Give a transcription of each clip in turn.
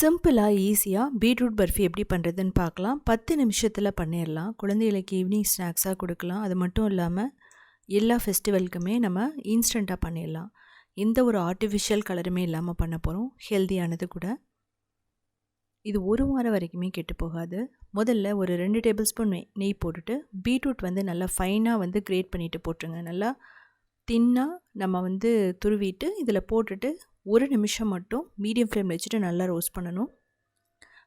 சிம்பிளாக ஈஸியாக பீட்ரூட் பர்ஃபி எப்படி பண்ணுறதுன்னு பார்க்கலாம். பத்து நிமிஷத்தில் பண்ணிடலாம். குழந்தைகளுக்கு ஈவினிங் ஸ்நாக்ஸாக கொடுக்கலாம். அது மட்டும் இல்லாமல் எல்லா ஃபெஸ்டிவலுக்குமே நம்ம இன்ஸ்டண்ட்டாக பண்ணிடலாம். எந்த ஒரு ஆர்டிஃபிஷியல் கலருமே இல்லாமல் பண்ண போகிறோம். ஹெல்த்தியானது கூட. இது ஒரு வாரம் வரைக்குமே கெட்டு போகாது. முதல்ல ஒரு ரெண்டு டேபிள் ஸ்பூன் நெய் போட்டுட்டு பீட்ரூட் வந்து நல்லா ஃபைனாக வந்து கிரேட் பண்ணிவிட்டு போட்டுருங்க. நல்லா தின்னாக நம்ம வந்து துருவிட்டு இதில் போட்டுட்டு ஒரு நிமிஷம் மட்டும் மீடியம் ஃப்ளேமில் வச்சுட்டு நல்லா ரோஸ்ட் பண்ணணும்.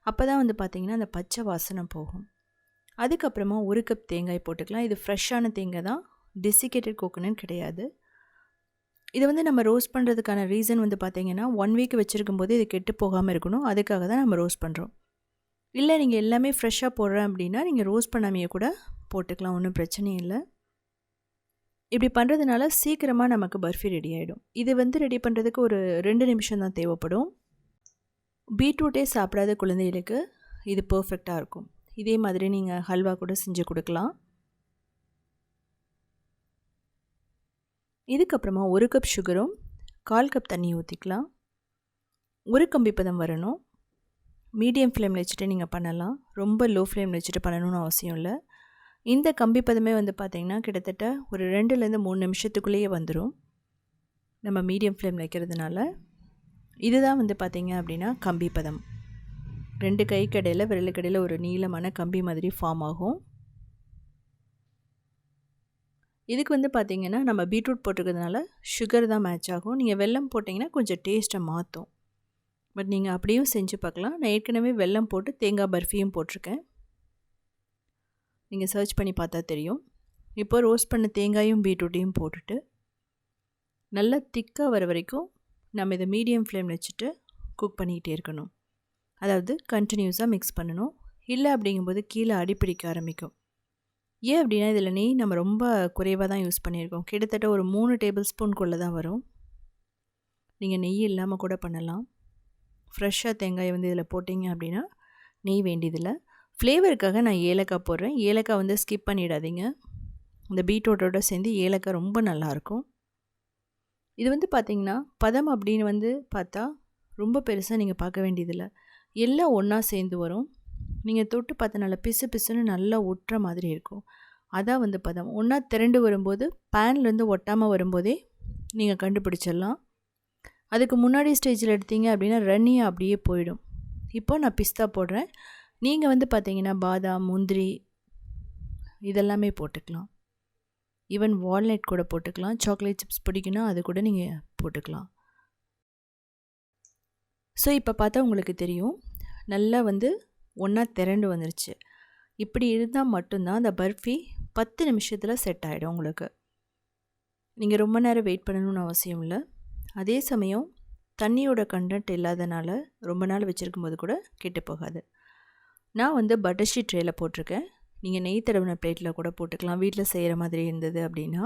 அப்போ தான் வந்து பார்த்திங்கன்னா அந்த பச்சை வாசனை போகும். அதுக்கப்புறமா ஒரு கப் தேங்காய் போட்டுக்கலாம். இது ஃப்ரெஷ்ஷான தேங்காய் தான். டெசிகேட்டட் கோகோனட் கிடையாது. இதை வந்து நம்ம ரோஸ்ட் பண்ணுறதுக்கான ரீசன் வந்து பார்த்திங்கன்னா ஒன் வீக் வச்சுருக்கும் போது இது கெட்டு போகாமல் இருக்கணும். அதுக்காக தான் நம்ம ரோஸ்ட் பண்ணுறோம் இல்லை நீங்கள் எல்லாமே ஃப்ரெஷ்ஷாக போடுறேன் அப்படின்னா நீங்கள் ரோஸ்ட் பண்ணாமையே கூட போட்டுக்கலாம். ஒன்றும் பிரச்சனையும் இல்லை. இப்படி பண்ணுறதுனால சீக்கிரமாக நமக்கு பர்ஃபி ரெடி ஆகிடும் இது வந்து ரெடி பண்ணுறதுக்கு ஒரு ரெண்டு நிமிஷம் தான் தேவைப்படும். பீட்ரூட்டே சாப்பிடாத குழந்தைகளுக்கு இது பர்ஃபெக்டாக இருக்கும். இதே மாதிரி நீங்கள் ஹல்வா கூட செஞ்சு கொடுக்கலாம். இதுக்கப்புறமா ஒரு கப் சுகரும் கால் கப் தண்ணி ஊற்றிக்கலாம் ஒரு கம்பி பதம் வரணும். மீடியம் ஃப்ளேமில் வச்சுட்டு நீங்கள் பண்ணலாம். ரொம்ப லோ ஃப்ளேமில் வச்சுட்டு பண்ணணும்னு அவசியம் இல்லை. இந்த கம்பி பதமே வந்து பார்த்திங்கன்னா கிட்டத்தட்ட ஒரு ரெண்டுலேருந்து மூணு நிமிஷத்துக்குள்ளேயே வந்துடும் நம்ம மீடியம் ஃப்ளேமில் வைக்கிறதுனால. இதுதான் வந்து பார்த்திங்க அப்படின்னா கம்பி பதம். ரெண்டு கை கடையில் விரலுக்கடையில் ஒரு நீளமான கம்பி மாதிரி ஃபார்ம் ஆகும். இதுக்கு வந்து பார்த்திங்கன்னா நம்ம பீட்ரூட் போட்டிருக்கிறதுனால சுகர் தான் மேட்ச் ஆகும். நீங்கள் வெல்லம் போட்டிங்கன்னா கொஞ்சம் டேஸ்ட்டை மாற்றும் பட் நீங்கள் அப்படியும் செஞ்சு பார்க்கலாம். நான் ஏற்கனவே வெல்லம் போட்டு தேங்காய் பர்ஃபியும் போட்டிருக்கேன். நீங்கள் சர்ச் பண்ணி பார்த்தா தெரியும். இப்போ ரோஸ்ட் பண்ண தேங்காயும் பீட்ரூட்டையும் போட்டுட்டு நல்லா திக்காக வர வரைக்கும் நம்ம இதை மீடியம் ஃப்ளேமில் வச்சுட்டு குக் பண்ணிக்கிட்டே இருக்கணும். அதாவது கண்டினியூஸாக மிக்ஸ் பண்ணணும். இல்லை அப்படிங்கும்போது கீழே அடிப்பிடிக்க ஆரம்பிக்கும். ஏன் அப்படின்னா இதில் நெய் நம்ம ரொம்ப குறைவாக தான் யூஸ் பண்ணியிருக்கோம். கிட்டத்தட்ட ஒரு மூணு டேபிள் ஸ்பூன்குள்ளே தான் வரும். நீங்கள் நெய் இல்லாமல் கூட பண்ணலாம். ஃப்ரெஷ்ஷாக தேங்காயை வந்து இதில் போட்டிங்க அப்படின்னா நெய் வேண்டியதில்லை. ஃப்ளேவருக்காக நான் ஏலக்காய் போடுறேன். ஏலக்காய் வந்து ஸ்கிப் பண்ணிடாதீங்க. இந்த பீட்ரூட்டோட சேர்ந்து ஏலக்காய் ரொம்ப நல்லாயிருக்கும். இது வந்து பார்த்திங்கன்னா பதம் அப்படின்னு வந்து பார்த்தா ரொம்ப பெருசாக நீங்கள் பார்க்க வேண்டியதில்லை. எல்லாம் ஒன்றா சேர்ந்து வரும். நீங்கள் தொட்டு பார்த்தனால நல்லா பிசு பிசுன்னு நல்லா ஒட்டுற மாதிரி இருக்கும். அதான் வந்து பதம். ஒன்றா திரண்டு வரும்போது பேன்லேருந்து ஒட்டாமல் வரும்போதே நீங்கள் கண்டுபிடிச்சிடலாம். அதுக்கு முன்னாடி ஸ்டேஜில் எடுத்தீங்க அப்படின்னா ரன்னியாக அப்படியே போயிடும். இப்போ நான் பிஸ்தா போடுறேன். நீங்கள் வந்து பார்த்தீங்கன்னா பாதாம் முந்திரி இதெல்லாமே போட்டுக்கலாம். ஈவன் வால்நட் கூட போட்டுக்கலாம். சாக்லேட் சிப்ஸ் பிடிக்குன்னா அது கூட நீங்கள் போட்டுக்கலாம். ஸோ இப்போ பார்த்தா உங்களுக்கு தெரியும். நல்லா வந்து ஒன்றா திரண்டு வந்துருச்சு. இப்படி இருந்தால் மட்டும்தான் அந்த பர்ஃபி பத்து நிமிஷத்தில் செட் ஆகிடும் உங்களுக்கு. நீங்கள் ரொம்ப நேரம் வெயிட் பண்ணணும்னு அவசியம் இல்லை. அதே சமயம் தண்ணியோட கண்டென்ட் இல்லாதனால ரொம்ப நாள் வச்சுருக்கும் போது கூட கெட்டு போகாது. நான் வந்து பட்டர் ஷீட் ட்ரேயில் போட்டிருக்கேன். நீங்கள் நெய் தடவின பிளேட்டில் கூட போட்டுக்கலாம். வீட்டில் செய்கிற மாதிரி இருந்தது அப்படின்னா.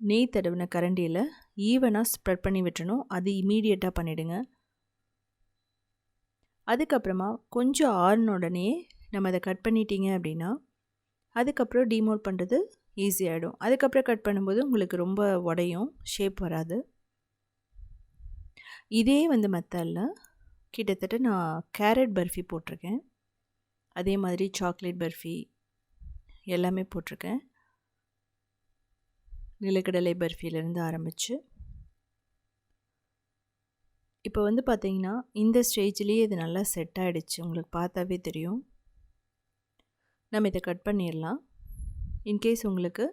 நெய் தடவின கரண்டியில் ஈவனாக ஸ்ப்ரெட் பண்ணி விட்டுறணும் அது இமீடியட்டாக பண்ணிவிடுங்க அதுக்கப்புறமா கொஞ்சம் ஆறின உடனே நம்ம அதை கட் பண்ணிட்டீங்க அப்படின்னா அதுக்கப்புறம் டிமோட் பண்ணுறது ஈஸியாகிடும் அதுக்கப்புறம் கட் பண்ணும்போது உங்களுக்கு ரொம்ப உடையும் ஷேப் வராது. இதே வந்து மெத்தடில் கிட்டத்தட்ட நான் கேரட் பர்ஃபி போட்டிருக்கேன். அதே மாதிரி சாக்லேட் பர்ஃபி எல்லாமே போட்டிருக்கேன். நிலக்கடலை பர்ஃபிலேருந்து ஆரம்பித்து இப்போ வந்து பார்த்திங்கன்னா இந்த ஸ்டேஜ்லேயே இது நல்லா செட் ஆகிடுச்சு உங்களுக்கு பார்த்தாவே தெரியும். நம்ம இதை கட் பண்ணிடலாம். இன்கேஸ் உங்களுக்கு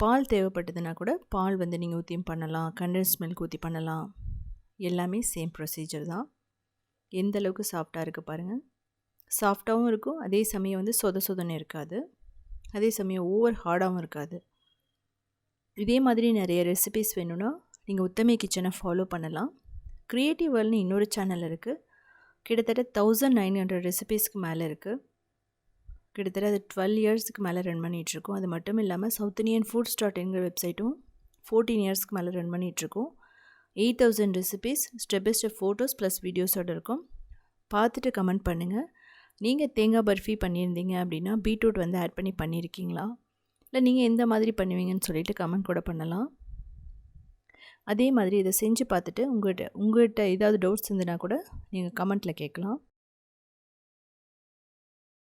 பால் தேவைப்பட்டதுன்னா கூட பால் வந்து நீங்கள் ஊற்றியும் பண்ணலாம். கண்டன்ஸ் மில்க் ஊற்றி பண்ணலாம். எல்லாமே சேம் ப்ரொசீஜர் தான். எந்த அளவுக்கு சாஃப்டாக இருக்குது பாருங்கள் சாஃப்டாகவும் இருக்கும் அதே சமயம் வந்து சொத சொதன்னு இருக்காது. அதே சமயம் ஓவர் ஹார்டாகவும் இருக்காது. இதே மாதிரி நிறைய ரெசிபிஸ் வேணும்னா நீங்கள் உத்தமை கிச்சனை ஃபாலோ பண்ணலாம். க்ரியேட்டிவ் வேர்ல்னு இன்னொரு சேனல் இருக்குது கிட்டத்தட்ட தௌசண்ட் நைன் ஹண்ட்ரட் ரெசிபீஸ்க்கு மேலே இருக்குது கிட்டத்தட்ட அது டுவெல் இயர்ஸ்க்கு மேலே ரன் பண்ணிகிட்ருக்கோம் அது மட்டும் இல்லாமல் சவுத் இண்டியன் ஃபுட் ஸ்டார்ட்ங்கிற வெப்சைட்டும் ஃபோர்டீன் இயர்ஸ்க்கு மேலே ரன் பண்ணிகிட்ருக்கோம் eight thousand recipes step by step photos plus வீடியோஸோடு இருக்கும். பார்த்துட்டு கமெண்ட் பண்ணுங்கள் நீங்கள் தேங்காய் பர்ஃபி பண்ணியிருந்தீங்க அப்படின்னா பீட்ரூட் வந்து ஆட் பண்ணி பண்ணியிருக்கீங்களா? இல்லை நீங்கள் எந்த மாதிரி பண்ணுவீங்கன்னு சொல்லிவிட்டு கமெண்ட் கூட பண்ணலாம். அதே மாதிரி இதை செஞ்சு பார்த்துட்டு உங்கள்கிட்ட உங்கள்கிட்ட ஏதாவது டவுட்ஸ் இருந்ததுன்னா கூட நீங்கள் கமெண்ட்டில் கேட்கலாம்.